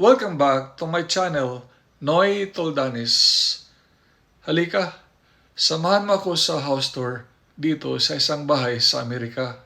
Welcome back to my channel, Noy Toldanis. Halika, samahan mo ako sa house tour dito sa isang bahay sa Amerika.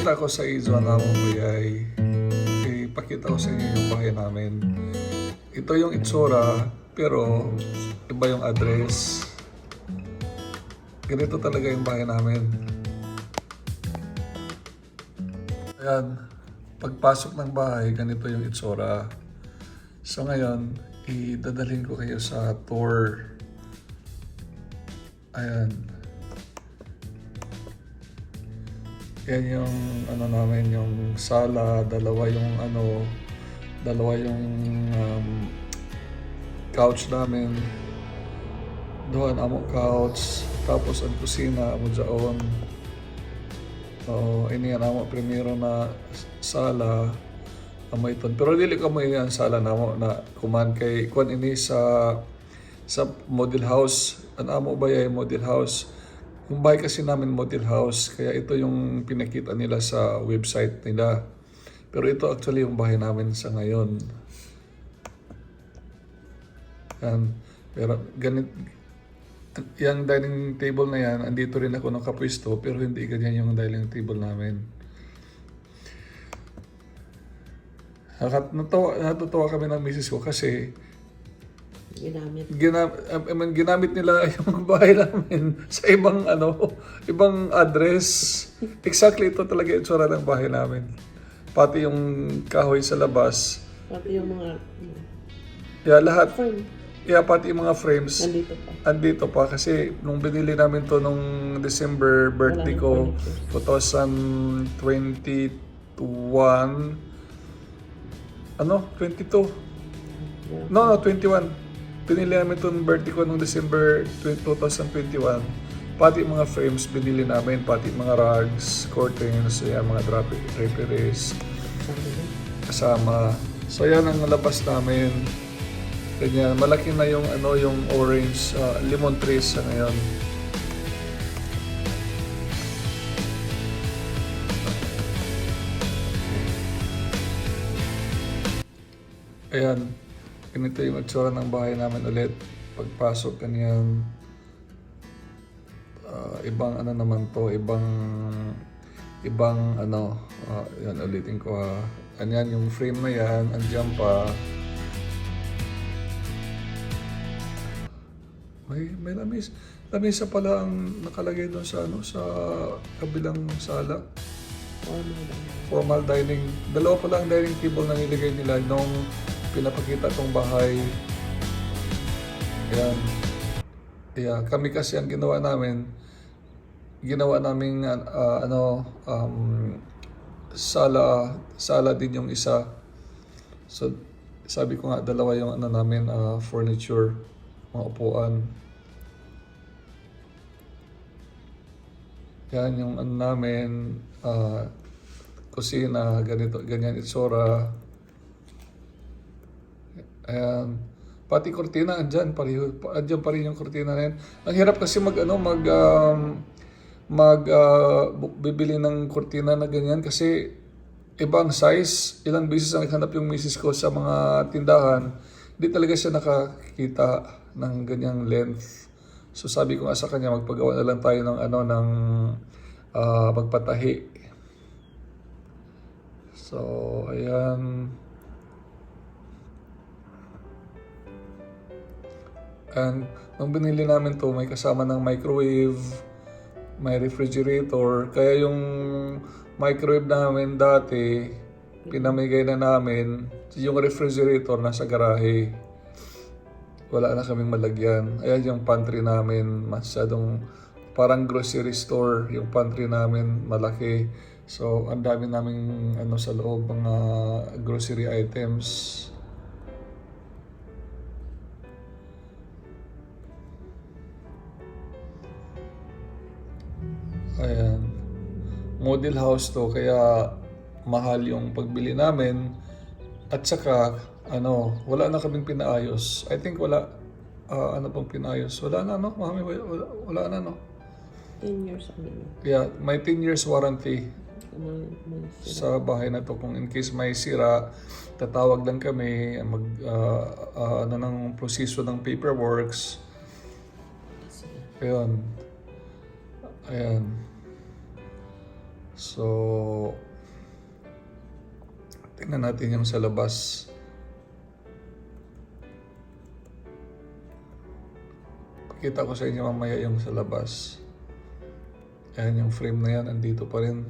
Pakita ko sa inyo na mo ay ipakita ko sa inyo yung bahay namin. Ito yung itsura, pero iba yung address. Ganito talaga yung bahay namin. Ayan, pagpasok ng bahay, ganito yung itsura. So ngayon, idadalhin ko kayo sa tour. Ayan. Yan yung ano namin, yung sala, dalawa yung ano, dalawa yung um, couch namin. Doon amo couch, tapos ang kusina amo dyaon. So, ini yan amo primero na sala amo iton. Pero dili ka mo yan sala namo na kuman kay kuan ini sa sa model house. Ang amo ba yung model house? Yung bahay kasi namin model house, kaya ito yung pinakita nila sa website nila. Pero ito actually yung bahay namin sa ngayon. Yan. Pero ganit, yung dining table na yan, andito rin ako nakapwisto, pero hindi ganyan yung dining table namin. Nakat- Natawa, natutuwa kami ng misis ko kasi ginamit. Gina, I mean, ginamit nila yung bahay namin sa ibang ano, ibang address. Exactly ito talaga yung tsura ng bahay namin. Pati yung kahoy sa labas. Pati yung mga Yeah, lahat. frame, Yeah, pati yung mga frames. nandito pa. Andito pa kasi nung binili namin to nung December birthday ko, 2021, ano, 22. No, no, 21. Binili namin itong birthday ko nung December 20- 2021. Pati mga frames binili namin, pati mga rugs, curtains, yan, mga drape- draperies, kasama. So yan ang labas namin. Ganyan, malaki na yung ano yung orange ah, lemon trees sa ngayon. Ayan, ganito yung itsura ng bahay namin ulit. Pagpasok kanyan, ah, ibang ano naman to, ibang ibang ano, ah, yan ulitin ko ha. Anyan yung frame na yan, andyan pa. May may lamis. Lamisa pala ang nakalagay doon sa ano sa kabilang sala. Formal lang. Formal dining. Dalawa pala ang dining table na nilagay nila nung pinapakita tong bahay. Yan. Yeah, kami kasi ang ginawa namin, ginawa namin ah, ano um, sala sala din yung isa. So sabi ko nga dalawa yung ano namin ah, furniture, mga upuan. Yan yung ano namin, ah, kusina, ganito, ganyan itsura. Ayan. Pati kortina, andyan, pareho, pa- andyan pa rin yung kortina na yan. Ang hirap kasi mag, ano, mag, um, mag, bu- bibili ng kortina na ganyan kasi ibang size. Ilang beses ang naghanap yung misis ko sa mga tindahan. Hindi talaga siya nakakita ng ganyang length. So sabi ko nga sa kanya, magpagawa na lang tayo ng ano, ng ah, magpatahi. So, ayan. And nung binili namin to, may kasama ng microwave, may refrigerator. Kaya yung microwave namin dati, pinamigay na namin. Yung refrigerator nasa garahe. Wala na kaming malagyan. Ayan yung pantry namin. Masyadong parang grocery store. Yung pantry namin malaki. So, ang dami naming ano sa loob, mga grocery items. Model house to, kaya mahal yung pagbili namin. At saka, ano, wala na kaming pinaayos. I think wala, ah, ano pang pinaayos? Wala na, no? Mami, wala, wala na, no? 10 years yun. Yeah, may 10 years warranty may sa bahay na to. Kung in case may sira, tatawag lang kami, mag, ah, ah, ano ng proseso ng paperworks. Ayun. Ayan. So, tingnan natin yung sa labas. Pakita ko sa inyo mamaya yung sa labas. Ayan yung frame na yan, andito pa rin.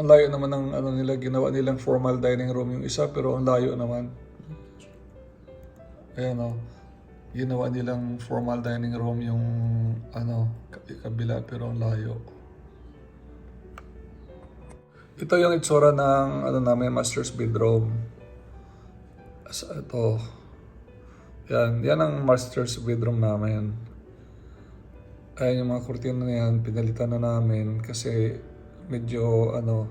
Ang layo naman ng ano nila, ginawa nilang formal dining room yung isa, pero ang layo naman. Ayan o. Ginawa nilang formal dining room yung ano, ka- kabila pero ang layo. Ito yung itsura ng ano namin, master's bedroom. As, ito. Yan, yan ang master's bedroom namin. Ayan yung mga kurtina na yan, pinalitan na namin kasi medyo ano,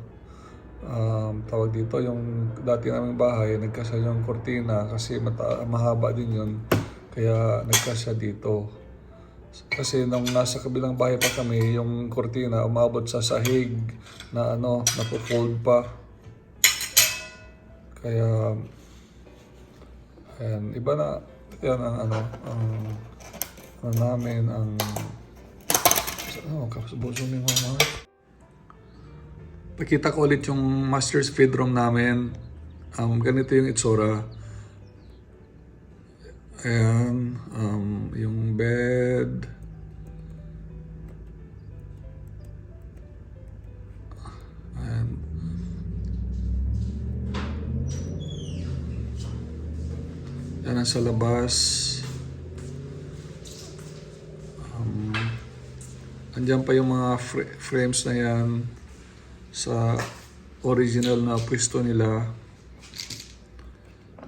um, tawag dito, yung dati naming bahay, nagkasya yung kurtina kasi mata- mahaba din yun. Kaya nagkasya dito. Kasi nung nasa kabilang bahay pa kami, yung kurtina umabot sa sahig na ano, napo-fold pa. Kaya, ayan, iba na, yan ang ano, ang, ano namin, ang, ano, kabuso ni mama. Pakita ko ulit yung master's bedroom namin. Um, ganito yung itsura. Ayan, um, yung bed. Ayan. Yan ang sa labas. Um, andyan pa yung mga fr- frames na yan sa original na pwesto nila.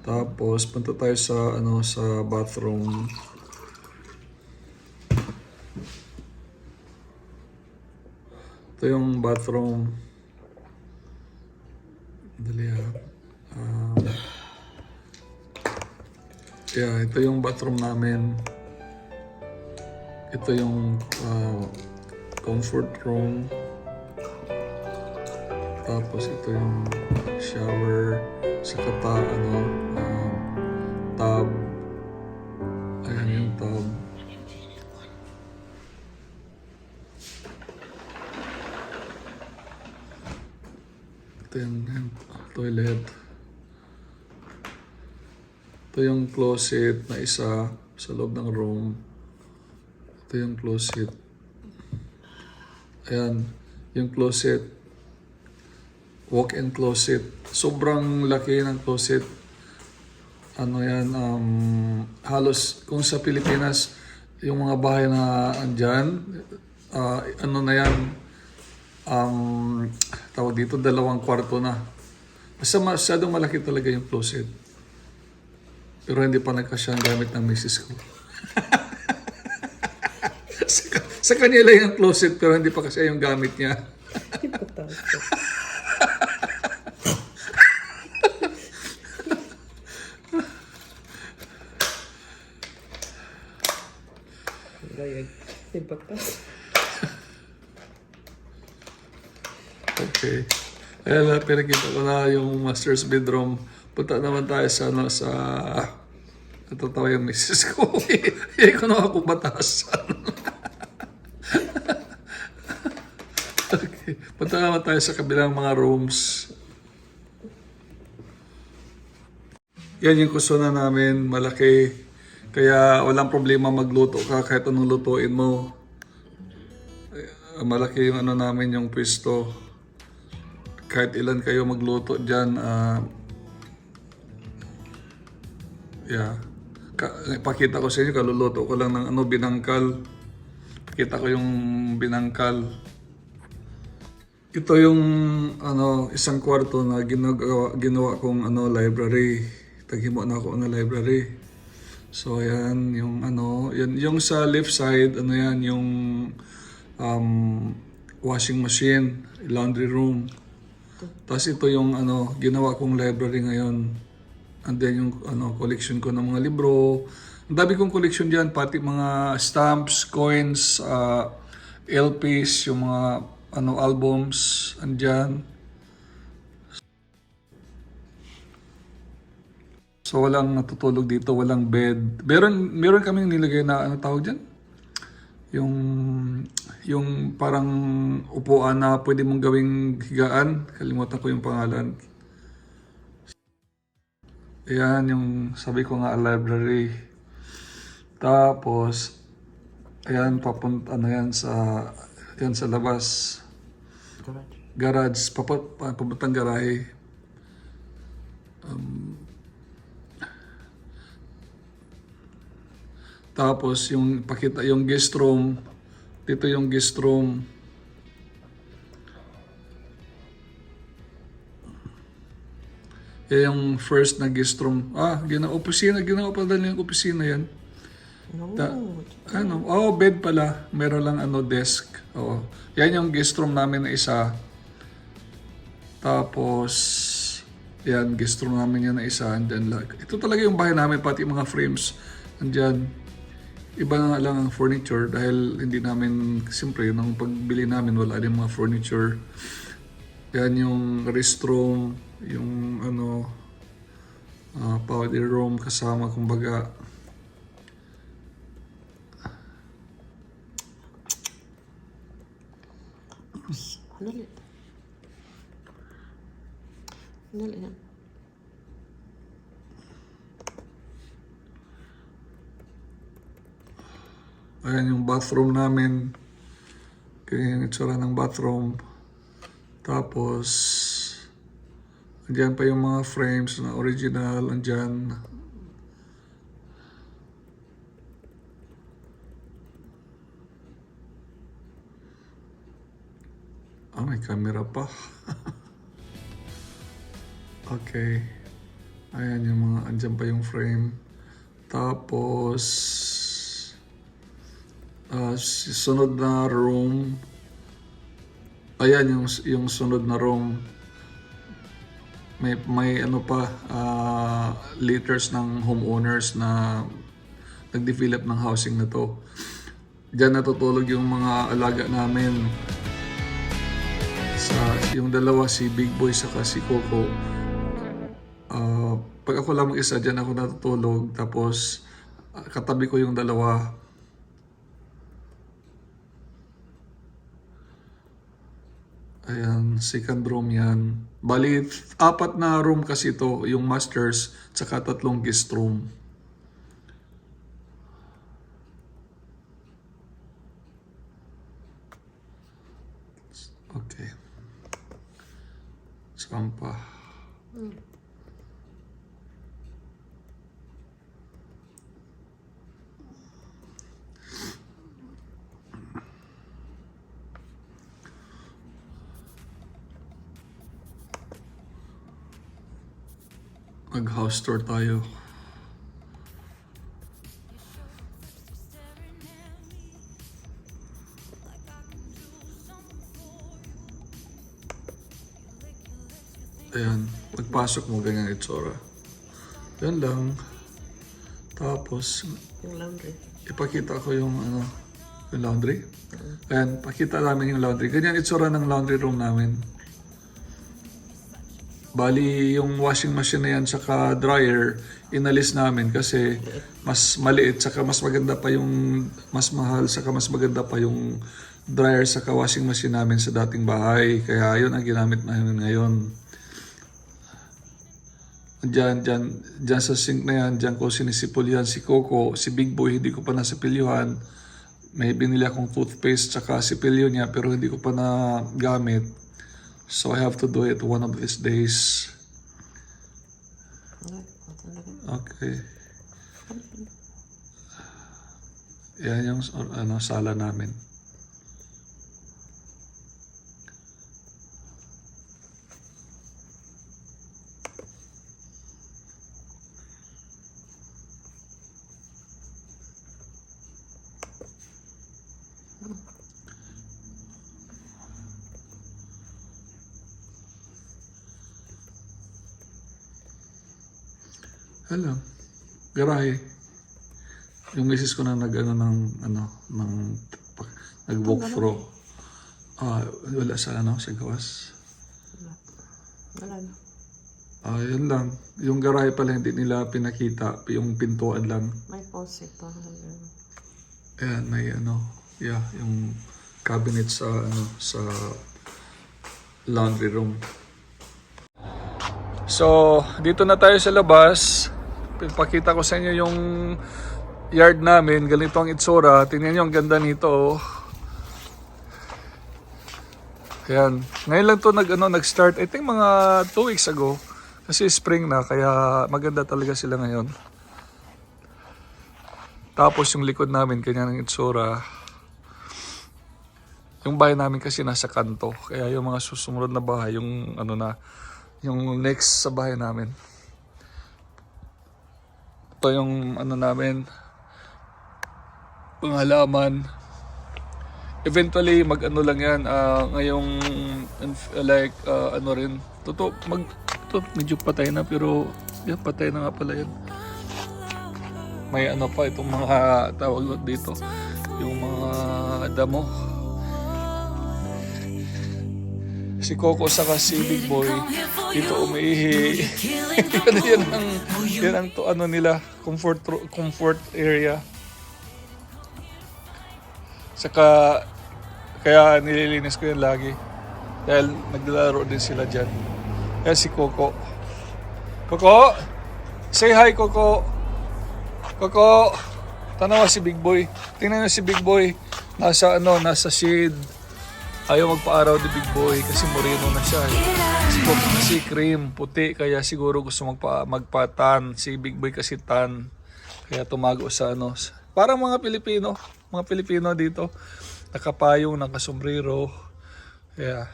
Tapos punta tayo sa ano sa bathroom. Ito yung bathroom. Dali ha. Um, yeah, ito yung bathroom namin. Ito yung uh, comfort room. Tapos ito yung shower sa kata, ano, tub. Ayan yung tub. Ito yung, yung toilet. Ito yung closet na isa sa loob ng room. Ito yung closet. Ayan, yung closet walk-in closet. Sobrang laki ng closet. Ano yan, um, halos kung sa Pilipinas, yung mga bahay na andyan, ah, ano na yan, um, tawag dito, dalawang kwarto na. Basta masyadong malaki talaga yung closet. Pero hindi pa nagkasya ang gamit ng misis ko. sa, sa kanya lang yung closet pero hindi pa kasi yung gamit niya. Importante. Okay. Ayan na, pinakita ko na yung master's bedroom. Punta naman tayo sa, ano, sa... Natatawa yung misis ko. Hindi ko na ako batasan. okay. Punta naman tayo sa kabilang mga rooms. Yan yung kusona namin, malaki. Kaya walang problema magluto ka kahit anong lutuin mo. malaki yung ano namin yung pwesto. Kahit ilan kayo magluto dyan, ah, yeah. Ka- pakita ko sa inyo, kaluluto ko lang ng ano, binangkal. Pakita ko yung binangkal. Ito yung ano isang kwarto na ginagawa ginawa kong ano library. Taghimo na ako ng library. So ayan yung ano, yan yung sa left side ano yan yung um, washing machine, laundry room. Tapos ito yung ano ginawa kong library ngayon. And then yung ano collection ko ng mga libro. Ang dami kong collection diyan pati mga stamps, coins, ah, LPs, yung mga ano albums andyan. So walang natutulog dito, walang bed. Meron meron kaming nilagay na ano tawag diyan? Yung yung parang upuan na pwede mong gawing higaan. Kalimutan ko yung pangalan. Ayan yung sabi ko nga library. Tapos ayan papunta ano yan sa yan sa labas garage, papot, papuntang garahe. Um, tapos yung pakita yung guest room, dito yung guest room. Yan yung first na guest room. Ah, gina opisina, ginawa pa dali yung opisina yan. No. Ta- ano? Oh, bed pala. Meron lang ano desk. Oo. Yan yung guest room namin na isa. Tapos yan guest room namin yan na isa. And then, like, ito talaga yung bahay namin pati yung mga frames. Andyan. Iba na lang ang furniture dahil hindi namin, siyempre, nung pagbili namin wala din mga furniture. Yan yung restroom, yung ano, ah, powder room kasama kumbaga. Dali. Dali yan. Ayan yung bathroom namin. Kaya yung itsura ng bathroom. Tapos, andyan pa yung mga frames na original. Andyan. Ah, may camera pa. okay. Ayan yung mga, andyan pa yung frame. Tapos, Si- sunod na room. Ayan yung yung sunod na room. May may ano pa ah, letters ng homeowners na nag-develop ng housing na to. Diyan natutulog yung mga alaga namin. Sa yung dalawa si Big Boy saka si Coco. Ah, pag ako lang mag-isa diyan ako natutulog tapos katabi ko yung dalawa. Ayan, second room yan. Bali, apat na room kasi ito, yung masters, tsaka tatlong guest room. Okay. Saan? Mag-house tour tayo. Ayan, pagpasok mo ganyan itsura. Yan lang. Tapos, Yung laundry. ipakita ko yung ano, yung laundry. Ayan, pakita namin yung laundry. Ganyan itsura ng laundry room namin. Bali, yung washing machine na yan saka dryer, inalis namin kasi mas maliit saka mas maganda pa yung mas mahal saka mas maganda pa yung dryer saka washing machine namin sa dating bahay. Kaya yun ang ginamit namin ngayon. Diyan, diyan, diyan sa sink na yan, diyan ko sinisipol yan si Coco, si Big Boy, hindi ko pa nasapilyuhan. may binili akong toothpaste tsaka sipilyo niya pero hindi ko pa na gamit. So I have to do it one of these days. Okay. Yan yung ano, sala namin. Hello. Garahe. Yung misis ko na nag ano ng ano ng nag walk through. Ah, wala sa ano sa gawas. Wala. Wala na. Ah, yun lang. Yung garahe pala hindi nila pinakita, yung pintuan lang. May posit pa. Ayan, may ano, yeah, yung cabinet sa ano sa laundry room. So, dito na tayo sa labas. Pakita ko sa inyo yung yard namin. Ganito ang itsura. Tingnan nyo, ang ganda nito. oh. Ayan. Ngayon lang to nag, ano, nag-start. I think mga 2 weeks ago. Kasi spring na, kaya maganda talaga sila ngayon. Tapos yung likod namin, kanya ng itsura. Yung bahay namin kasi nasa kanto. Kaya yung mga susunod na bahay, yung ano na, yung next sa bahay namin. Ito yung ano namin, pangalaman. Eventually, mag-ano lang yan, ah, ngayong, like, ah, ano rin, totoo, mag, ito, medyo patay na, pero, yan, patay na nga pala yan may ano pa itong mga tawag dito. Yung mga damo si Coco saka si Big Boy. Dito umiihi. Yan, ang yan ang to, ano nila comfort comfort area. Saka kaya nililinis ko yan lagi. Dahil naglalaro din sila dyan. Yan si Coco. Coco! Say hi Coco! Koko, tanawa si Big Boy. Tingnan niyo si Big Boy. Nasa ano, nasa shade. Ayaw magpa-araw ni Big Boy kasi moreno na siya. Eh. Si Coco kasi cream, puti. Kaya siguro gusto magpa, magpa-tan. Si Big Boy kasi tan. Kaya tumago sa ano. Parang mga Pilipino. Mga Pilipino dito. Nakapayong, nakasombrero. Kaya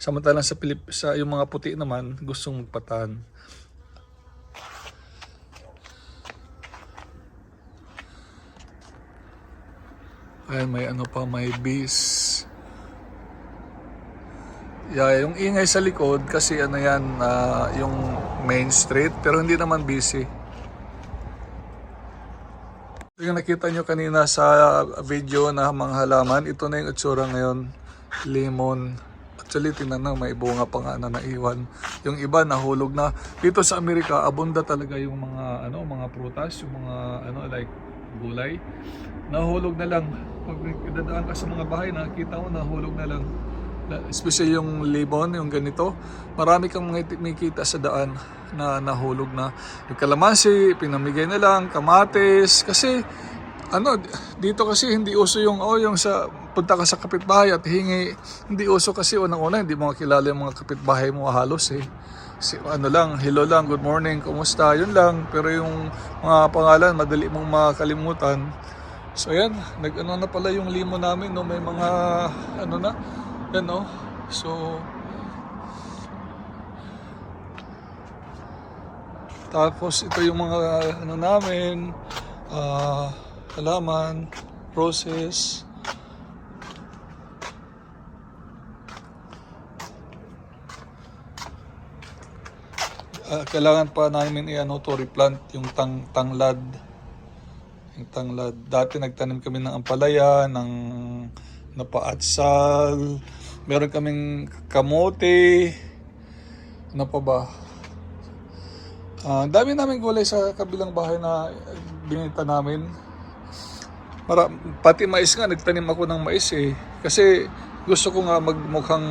samantalang sa, Pilip, sa yung mga puti naman gustong magpatan. Ayan, may ano pa, may bees. Yeah, yung ingay sa likod kasi ano yan, ah, yung main street, pero hindi naman busy. Yung nakita nyo kanina sa video na mga halaman, ito na yung itsura ngayon. Lemon. Actually, tingnan na, may bunga pa nga na naiwan. Yung iba nahulog na. Dito sa Amerika, abunda talaga yung mga ano, mga prutas, yung mga ano like gulay. Nahulog na lang. Pag dadaan ka sa mga bahay, nakikita mo nahulog na lang. Especially yung lemon, yung ganito. Marami kang makikita sa daan na nahulog na. Yung kalamansi, pinamigay na lang, kamatis. Kasi, ano, dito kasi hindi uso yung, oh, yung sa, punta ka sa kapitbahay at hingi. Hindi uso kasi unang-una, hindi mo kilala yung mga kapitbahay mo halos eh. Si, ano lang, hello lang, good morning, kumusta, yun lang. Pero yung mga pangalan, madali mong makalimutan. So yan, nag-ano na pala yung limo namin, no? may mga, ano na, yan no. So, tapos ito yung mga ano namin, ah, halaman, roses. Ah, kailangan pa namin i-ano to replant yung tang tanglad. Yung tanglad. Dati nagtanim kami ng ampalaya, ng napaatsal, meron kaming kamote, ano pa ba? Ang dami namin gulay sa kabilang bahay na binita namin. Mara, pati mais nga, nagtanim ako ng mais eh. Kasi gusto ko nga magmukhang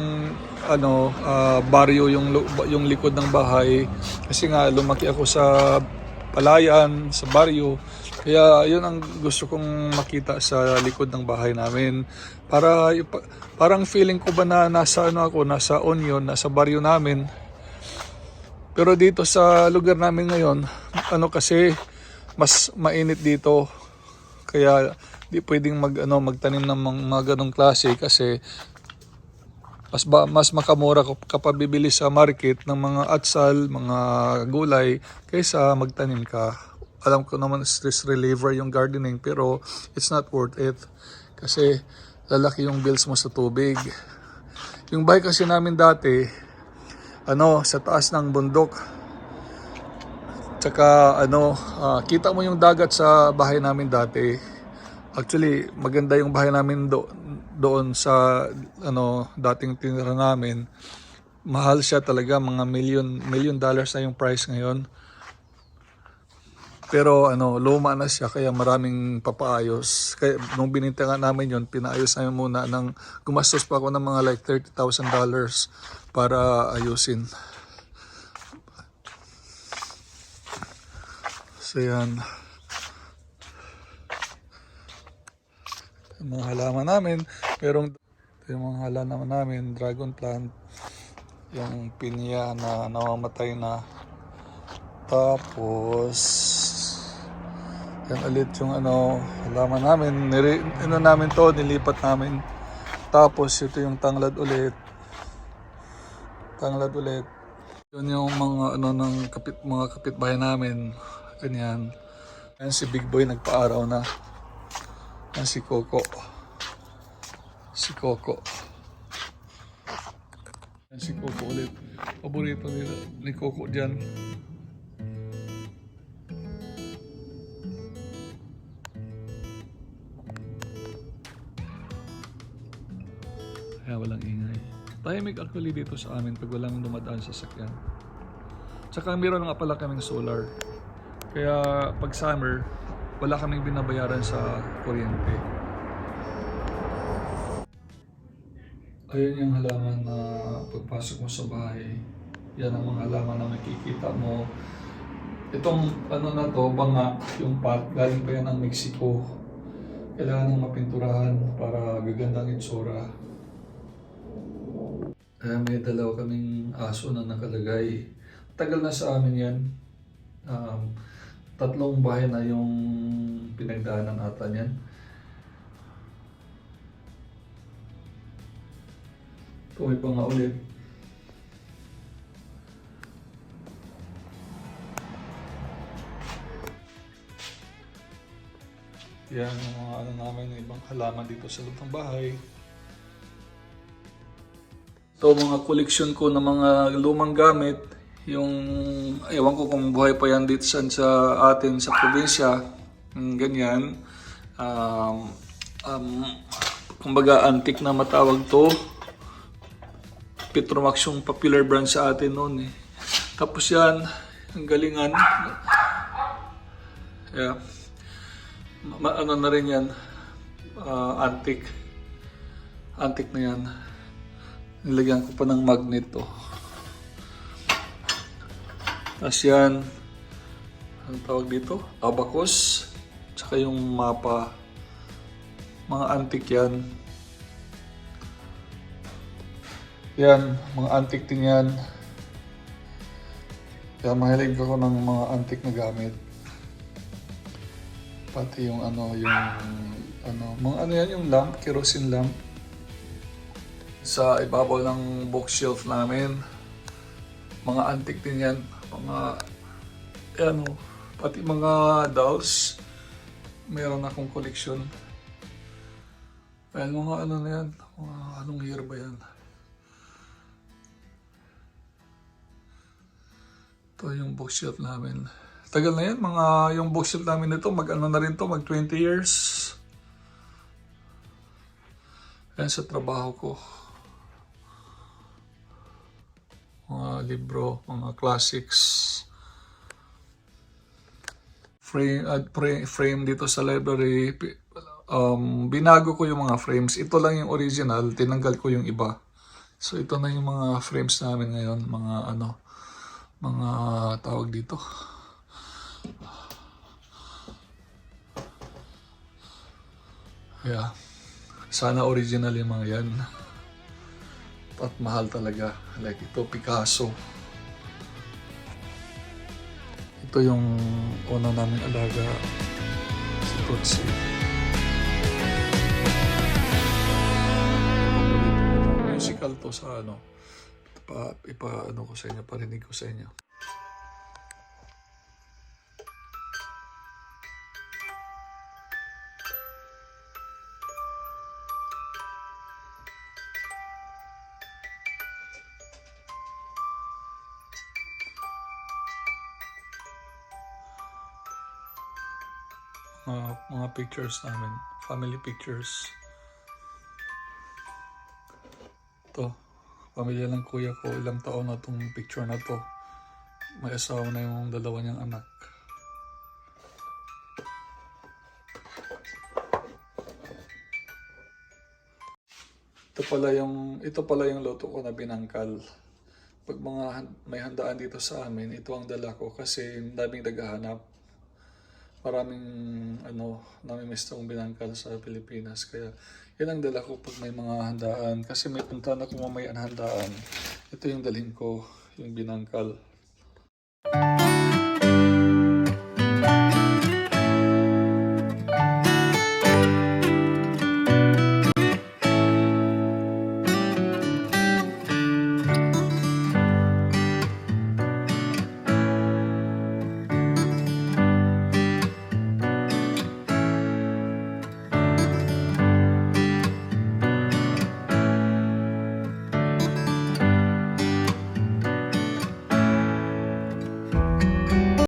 ano, ah, baryo yung, yung likod ng bahay. Kasi nga lumaki ako sa palayan, sa baryo. Kaya yun ang gusto kong makita sa likod ng bahay namin. Para parang feeling ko ba na nasa ano ako, nasa Onion, nasa baryo namin. Pero dito sa lugar namin ngayon, ano kasi mas mainit dito. Kaya di pwedeng mag ano magtanim ng mga, mga ganong klase kasi mas ba, mas makamura kapag bibili sa market ng mga atsal, mga gulay kaysa magtanim ka. Alam ko naman stress reliever yung gardening pero it's not worth it kasi lalaki yung bills mo sa tubig. Yung bahay kasi namin dati ano sa taas ng bundok. Tsaka ano ah, kita mo yung dagat sa bahay namin dati. Actually, maganda yung bahay namin do, doon sa ano dating tinira namin. Mahal siya talaga, mga million million dollars na yung price ngayon. Pero ano, luma na siya kaya maraming papaayos. Kaya nung bininta nga namin yon, pinaayos namin muna ng gumastos pa ako ng mga like $30,000 dollars para ayusin. So yan. Yung mga halaman namin, ito yung mga halaman namin, dragon plant, yung pinya na namamatay na. Tapos, yan ulit yung ano, halaman namin, nire, ano namin to, nilipat namin. Tapos, ito yung tanglad ulit. Tanglad ulit. Yun yung mga ano ng kapit mga kapitbahay namin. Ganyan. Yan si Big Boy nagpa-araw na. Yan si Coco. Si Coco. Yan si Coco ulit. Paborito nila ni Coco dyan. Tahimik actually dito sa amin pag walang dumadaan sa sakyan. Tsaka meron nga pala kaming solar. Kaya pag summer, wala kaming binabayaran sa kuryente. Ayun yung halaman na pagpasok mo sa bahay. Yan ang mga halaman na makikita mo. Itong ano na to, banga, yung pot, galing pa yan ng Mexico. Kailangan ng mapinturahan para gagandang itsura. Eh, may dalawa kaming aso na nakalagay. Tagal na sa amin yan. Um, tatlong bahay na yung pinagdaanan ata niyan. Tuloy pa nga ulit. Yan yung mga ano namin, ibang halaman dito sa loob ng bahay. Ito mga koleksyon ko ng mga lumang gamit. Yung, ewan ko kung buhay pa yan dito sa, atin sa probinsya. Mm, ganyan. Um, um, kumbaga antique na matawag to. Petromax yung popular brand sa atin noon eh. Tapos yan, ang galingan. Yeah. Ano na rin yan. Ah, antique. Antique na yan. Nilagyan ko pa ng magnet to. Tapos yan, ang tawag dito? Abacus. Tsaka yung mapa. Mga antique yan. Yan, mga antique din yan. Kaya mahilig ako ng mga antique na gamit. Pati yung ano, yung ano, mga ano yan, yung lamp, kerosene lamp sa ibabaw ng bookshelf namin. Mga antique din yan. Mga, ano, pati mga dolls. Meron akong collection. Well, mga ano na yan. Mga anong year ba yan? Ito yung bookshelf namin. Tagal na yan. Mga, yung bookshelf namin nito, mag ano na rin to, mag 20 years. Yan sa trabaho ko mga libro, mga classics. Frame, ah, uh, frame, frame dito sa library. Um, binago ko yung mga frames. Ito lang yung original, tinanggal ko yung iba. So ito na yung mga frames namin ngayon, mga ano, mga tawag dito. Yeah. Sana original yung mga yan. At mahal talaga. Like ito, Picasso. Ito yung una namin alaga. Si Tutsi. Musical to sa ano. Ipa, ipa ano ko sa inyo, parinig ko sa inyo. Mga, pictures namin. Family pictures. To. Pamilya ng kuya ko. Ilang taon na tong picture na to. May asawa na yung dalawa niyang anak. Ito pala yung ito pala yung luto ko na binangkal. Pag mga may handaan dito sa amin, ito ang dala ko kasi daming naghahanap maraming ano, namimiss tong binangkal sa Pilipinas. Kaya yan ang dala ko pag may mga handaan. Kasi may punta na kung may handaan. Ito yung dalhin ko, yung binangkal.